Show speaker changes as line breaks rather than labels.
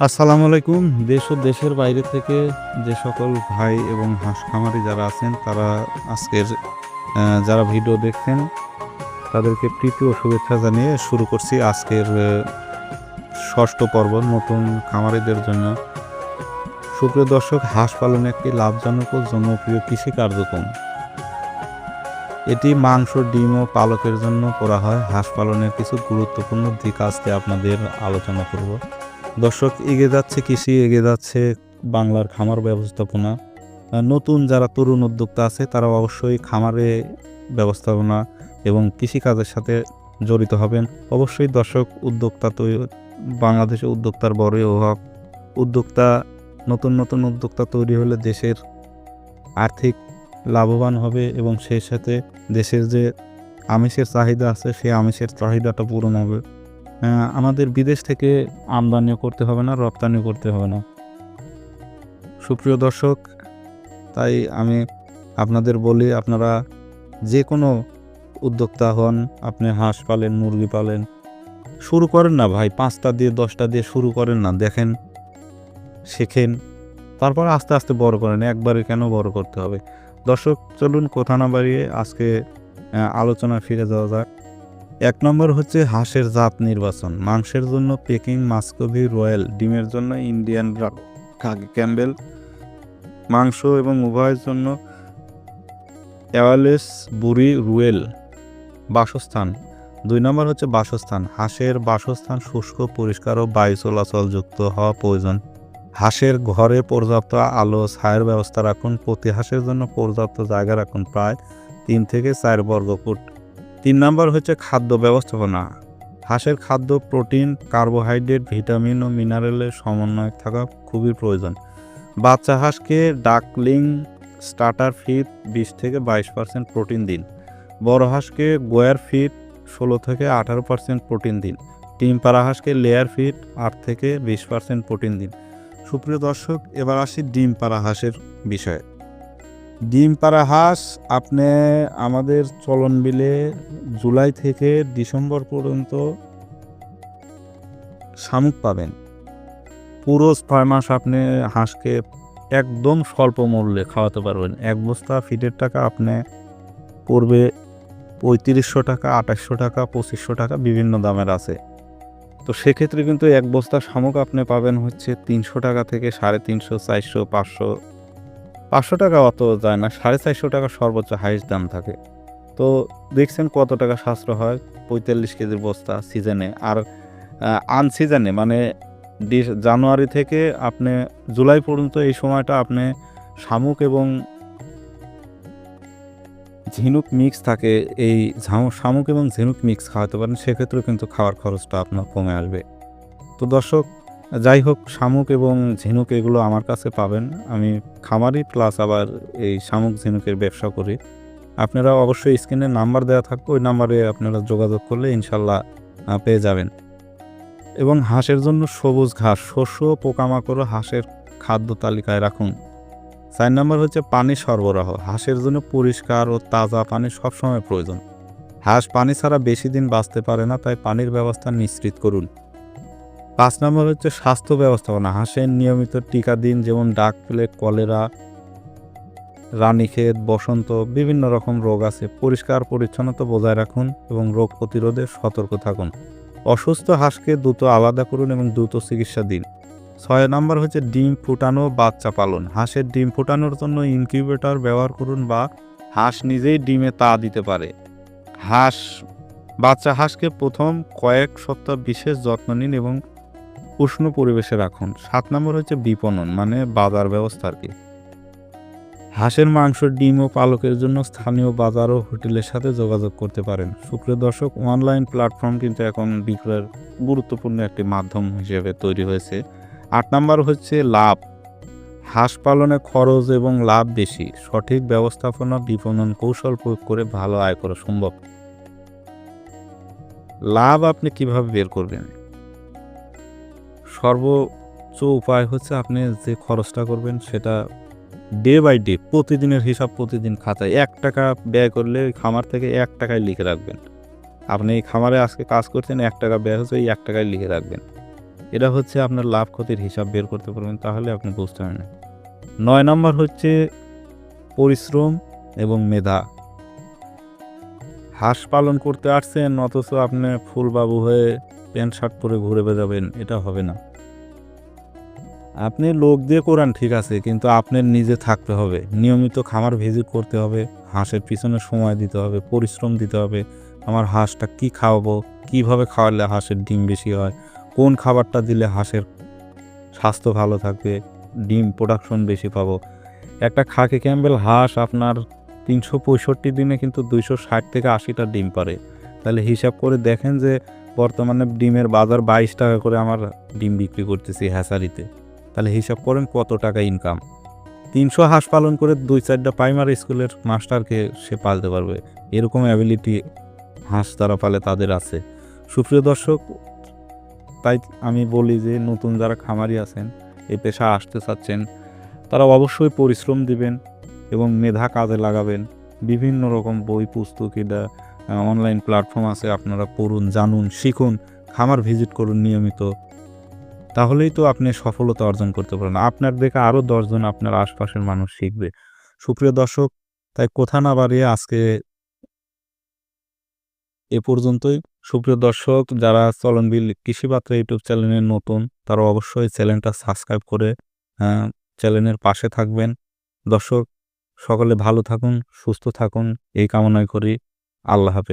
আসসালামু আলাইকুম। দেশ ও দেশের বাইরে থেকে যে সকল ভাই এবং হাঁস খামারি যারা আছেন, তারা আজকের যারা ভিডিও দেখছেন, তাদেরকে প্রীতি ও শুভেচ্ছা জানিয়ে শুরু করছি আজকের ষষ্ঠ পর্ব নতুন খামারিদের জন্য। সুপ্রিয় দর্শক, হাঁস পালন একটি লাভজনক ও জনপ্রিয় কৃষি কার্যক্রম। এটি মাংস, ডিম ও পালকের জন্য করা হয়। হাঁস পালনের কিছু গুরুত্বপূর্ণ দিক আজকে আপনাদের আলোচনা করব। দর্শক, এগিয়ে যাচ্ছে কৃষি, এগিয়ে যাচ্ছে বাংলার খামার ব্যবস্থাপনা। নতুন যারা তরুণ উদ্যোক্তা আছে তারা অবশ্যই খামারে ব্যবস্থাপনা এবং কৃষিকাজের সাথে জড়িত হবেন। অবশ্যই দর্শক, উদ্যোক্তা তো বাংলাদেশে উদ্যোক্তার বড়ই অভাব। উদ্যোক্তা, নতুন নতুন উদ্যোক্তা তৈরি হলে দেশের আর্থিক লাভবান হবে এবং সেই সাথে দেশের যে আমিষের চাহিদা আছে, সেই আমিষের চাহিদাটা পূরণ হবে। আমাদের বিদেশ থেকে আমদানিও করতে হবে না, রপ্তানিও করতে হবে না। সুপ্রিয় দর্শক, তাই আমি আপনাদের বলি, আপনারা যে কোনো উদ্যোক্তা হন, আপনি হাঁস পালেন, মুরগি পালেন, শুরু করেন না ভাই, পাঁচটা দিয়ে, দশটা দিয়ে শুরু করেন না, দেখেন, শেখেন, তারপর আস্তে আস্তে বড় করেন, একবারে কেন বড় করতে হবে? দর্শক, চলুন, কথা না বাড়িয়ে আজকে আলোচনা ফিরে যাওয়া যাক। এক নম্বর হচ্ছে হাঁসের জাত নির্বাচন। মাংসের জন্য পেকিং মাস্কোভি রয়্যাল ডিমের জন্য ইন্ডিয়ান কাকি ক্যাম্বেল মাংস এবং উভয়ের জন্য অ্যাওয়ালেস বুড়ি রুয়েল বাসস্থান। দুই নম্বর হচ্ছে বাসস্থান। হাঁসের বাসস্থান শুষ্ক, পরিষ্কার ও বায়ু চলাচলযুক্ত হওয়া প্রয়োজন। হাঁসের ঘরে পর্যাপ্ত আলো ছায়ের ব্যবস্থা রাখুন। প্রতি হাঁসের জন্য পর্যাপ্ত জায়গা রাখুন। প্রায় তিন থেকে চার বর্গ ফুট। তিন নম্বর হচ্ছে খাদ্য ব্যবস্থাপনা। হাঁসের খাদ্য, প্রোটিন, কার্বোহাইড্রেট, ভিটামিন ও মিনারেলের সমন্বয় থাকা খুবই প্রয়োজন। বাচ্চা হাঁসকে ডাকলিং, স্টার্টার ফিট বিশ থেকে বাইশ পার্সেন্ট প্রোটিন দিন। বড় হাঁসকে গোয়ার ফিড ষোলো থেকে আঠারো পার্সেন্ট প্রোটিন দিন। ডিম পাড়া হাঁসকে লেয়ার ফিড আট থেকে বিশ পার্সেন্ট প্রোটিন দিন। সুপ্রিয় দর্শক, এবার আসি ডিম পাড়া হাঁসের বিষয়ে। ডিম পাড়া হাঁস, আপনি আমাদের চলন বিলে জুলাই থেকে ডিসেম্বর পর্যন্ত শামুক পাবেন। পুরো ছয় মাস আপনি হাঁসকে একদম স্বল্প মূল্যে খাওয়াতে পারবেন। এক বস্তা ফিডের টাকা আপনি পড়বে পঁয়ত্রিশশো টাকা, আঠাশশো টাকা, পঁচিশশো টাকা, বিভিন্ন দামের আছে। তো সেক্ষেত্রে কিন্তু এক বস্তা শামুক আপনি পাবেন হচ্ছে তিনশো টাকা থেকে সাড়ে তিনশো, চারশো, পাঁচশো পাঁচশো টাকা অত যায় না, সাড়ে চারশো টাকা সর্বোচ্চ হাইস্ট দাম থাকে। তো দেখছেন কত টাকা সাশ্রয় হয়? পঁয়তাল্লিশ কেজির বস্তা সিজনে আর আনসিজনে মানে জানুয়ারি থেকে আপনি, জুলাই পর্যন্ত এই সময়টা আপনি শামুক এবং ঝিনুক মিক্স থাকে, এই শামুক এবং ঝিনুক মিক্স খাওয়াতে পারেন। সেক্ষেত্রেও কিন্তু খাওয়ার খরচটা আপনার কমে আসবে। তো দর্শক যাই হোক, শামুক এবং ঝিনুক এগুলো আমার কাছে পাবেন। আমি খামারি প্লাস আবার এই শামুক, ঝিনুকের ব্যবসা করি। আপনারা অবশ্যই স্ক্রিনে নাম্বার দেওয়া থাকবে, ওই নাম্বারে আপনারা যোগাযোগ করলে ইনশাল্লাহ পেয়ে যাবেন। এবং হাঁসের জন্য সবুজ ঘাস, শস্য পোকামাকড় হাঁসের খাদ্য তালিকায় রাখুন। চার নম্বর হচ্ছে পানি সরবরাহ। হাঁসের জন্য পরিষ্কার ও তাজা পানি সবসময় প্রয়োজন। হাঁস পানি ছাড়া বেশি দিন বাঁচতে পারে না, তাই পানির ব্যবস্থা নিশ্চিত করুন। পাঁচ নম্বর হচ্ছে স্বাস্থ্য ব্যবস্থাপনা। হাঁসের নিয়মিত টিকা দিন, যেমন ডাক প্লেগ কলেরা, রানীক্ষেত, বসন্ত, বিভিন্ন রকম রোগ আছে। পরিষ্কার, পরিচ্ছন্নতা বজায় রাখুন এবং রোগ প্রতিরোধে সতর্ক থাকুন। অসুস্থ হাঁসকে দ্রুত আলাদা করুন এবং দ্রুত চিকিৎসা দিন। ছয় নম্বর হচ্ছে ডিম ফুটানো, বাচ্চা পালন। হাঁসের ডিম ফুটানোর জন্য ইনকিউবেটর ব্যবহার করুন বা হাঁস নিজেই ডিমে তা দিতে পারে। হাঁস, বাচ্চা হাঁসকে প্রথম কয়েক সপ্তাহ বিশেষ যত্ন নিন এবং উষ্ণ পরিবেশে রাখুন। সাত নম্বর হচ্ছে বিপণন মানে বাজার ব্যবস্থা আর কি। হাঁসের মাংস, ডিম ও পালকের জন্য স্থানীয় বাজার ও হোটেলের সাথে যোগাযোগ করতে পারেন। সুপ্রিয় দর্শক, অনলাইন প্ল্যাটফর্ম কিন্তু এখন বিক্রয়ের গুরুত্বপূর্ণ একটি মাধ্যম হিসেবে তৈরি হয়েছে। আট নম্বর হচ্ছে লাভ। হাঁস পালনে খরচ এবং লাভ বেশি। সঠিক ব্যবস্থাপনা, বিপণন কৌশল প্রয়োগ করে ভালো আয় করা সম্ভব। লাভ আপনি কীভাবে বের করবেন? সর্বোচ্চ উপায় হচ্ছে আপনি যে খরচটা করবেন সেটা ডে বাই ডে প্রতিদিনের হিসাব প্রতিদিন খাতায়। এক টাকা ব্যয় করলে ওই খামার থেকে এক টাকায় লিখে রাখবেন। আপনি এই খামারে আজকে কাজ করছেন, এক টাকা ব্যয় হচ্ছে এই এক টাকায় লিখে রাখবেন। এটা হচ্ছে আপনার লাভ ক্ষতির হিসাব বের করতে পারবেন, তাহলে আপনি বুঝতে পারবেন। নয় নম্বর হচ্ছে পরিশ্রম এবং মেধা। হাঁস পালন করতে আসছেন, অথচ আপনি ফুলবাবু হয়ে প্যান্ট শার্ট পরে ঘুরে বেড়াবেন, এটা হবে না। আপনি লোক দিয়ে করান ঠিক আছে, কিন্তু আপনার নিজে থাকতে হবে। নিয়মিত খামার ভিজিট করতে হবে, হাঁসের পিছনে সময় দিতে হবে, পরিশ্রম দিতে হবে, আমার হাঁসটা কি খাওয়াবো, কীভাবে খাওয়ালে হাঁসের ডিম বেশি হয়, কোন খাবারটা দিলে হাঁসের স্বাস্থ্য ভালো থাকবে, ডিম প্রোডাকশন বেশি পাবো। একটা খাকি ক্যাম্বেল হাঁস আপনার তিনশো পঁয়ষট্টি দিনে কিন্তু দুইশো ষাট থেকে আশিটা ডিম পারে। তাহলে হিসাব করে দেখেন যে বর্তমানে ডিমের বাজার বাইশ টাকা করে আমার ডিম বিক্রি করতেছি হ্যাসারিতে তাহলে হিসাব করেন কত টাকা ইনকাম তিনশো হাঁস পালন করে দুই চারটা প্রাইমারি স্কুলের মাস্টারকে সে পালতে পারবে। এরকম অ্যাবিলিটি হাঁস তারা পালে তাদের আছে। সুপ্রিয় দর্শক, তাই আমি বলি যে নতুন যারা খামারি আছেন এই পেশা আসতে চাচ্ছেন, তারা অবশ্যই পরিশ্রম দিবেন এবং মেধা কাজে লাগাবেন। বিভিন্ন রকম বই, পুস্তক, এটা অনলাইন প্ল্যাটফর্ম আছে, আপনারা পড়ুন, জানুন, শিখুন, খামার ভিজিট করুন নিয়মিত। তাহলেই তো আপনি সফলতা অর্জন করতে পারেন। আপনার দেখে আরও দশজন আপনার আশপাশের মানুষ শিখবে। সুপ্রিয় দর্শক তাই কোথা না বাড়িয়ে আজকে এ পর্যন্তই। সুপ্রিয় দর্শক যারা চলনবিল কৃষিপাত্রা ইউটিউব চ্যানেলে নতুন তারা অবশ্যই চ্যানেলটা সাবস্ক্রাইব করে আহ, চ্যানেলের পাশে থাকবেন। দর্শক সকলে ভালো থাকুন সুস্থ থাকুন এই কামনাই করি। আল্লাহ হাফেজ।